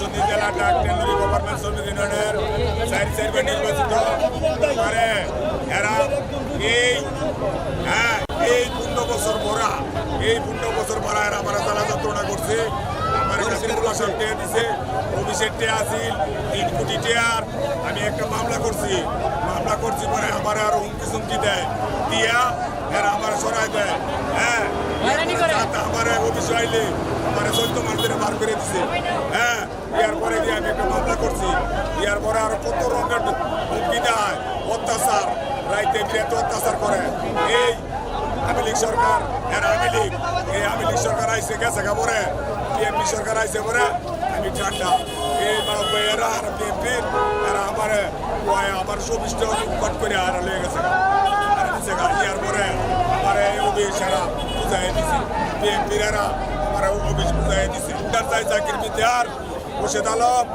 সন্ধি জেলা ডাক টেন্ডারি গভর্নমেন্ট শ্রমিক ইউনিয়নের চার চারবে নির্বাচিত। মানে এরা এই হ্যাঁ এই পনেরো বছর ভরা এই পনেরো বছর ভরা এরা আমার জ্বালা যন্ত্রণা করছে। আমার কাছে প্রশাসন টেয়া দিছে অফিসের টেয়া আছিল তিন কোটি টেয়ার। আমি একটা মামলা করছি মামলা করছি পরে আমার আর হুমকি সুমকি দেয়। দিয়া এরা আমার সরাই দেয়। হ্যাঁ আমার অফিস আইলে আমার চোদ্দ মাস ধরে বার করে দিছে। হ্যাঁ ইয়ার পরে গিয়ে আমি একটা মামলা করছি পরে আরও কত রঙের হুমকি দেয় অত্যাচার, রাইতে বিরাতে অত্যাচার করে। এই আওয়ামী লীগ সরকার, এর আওয়ামী লীগ, এই আওয়ামী লীগ সরকার আইসে গেছে পরে। বিএনপি সরকার আইসে পরে, আমি ঠান্ডা এই বাবা এরা আর বিএনপি, এরা আমার আমার চব্বিশটা উৎপাট করে আর লয়ে গেছে আর গা, ইয়ার পরে আমার এই অফিস এরা বুঝাই দিছে। বিএনপির এরা আমার অফিস বুঝাই দিছে। চাই চাকরির বিদ্যার মুর্শেদ আলম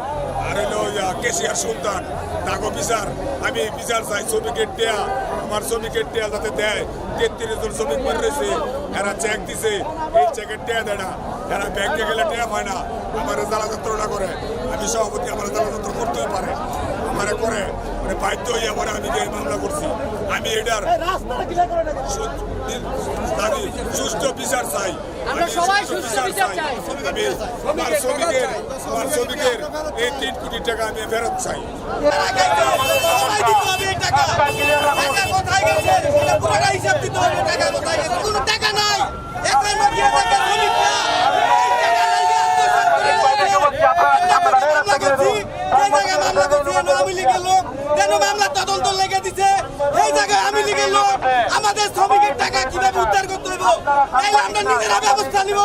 আর হইল কেশিয়ার সুলতান তাগো বিচার। আমি বিচার চাই শ্রমিকের টেয়া আমার শ্রমিকের টেয়া যাতে দেয়। তেত্রিশ জন শ্রমিক মরে রয়েছে এরা চেক দিছে এই চেকের টেয়া দেয় না। এরা ব্যাংকে গেলে টেয়া পায় না। আমার জ্বালা যন্ত্রণা করে। আমি সভাপতি আমার জ্বালা যন্ত্র করতেই পারে। আমারে করে। মানে বাধ্য হয়ে আমার আমি যে মামলা করছি। আমি এটার দাবি সুষ্ঠু বিচার চাই। আমি আমার শ্রমিকের আমার শ্রমিকের এই তিন কোটি টাকা আমি ফেরত চাই। হবে হবে আমাদের শ্রমিকের টাকা কীভাবে উদ্ধার করতে তাইলে আমরা নিজেরা ব্যবস্থা নিব।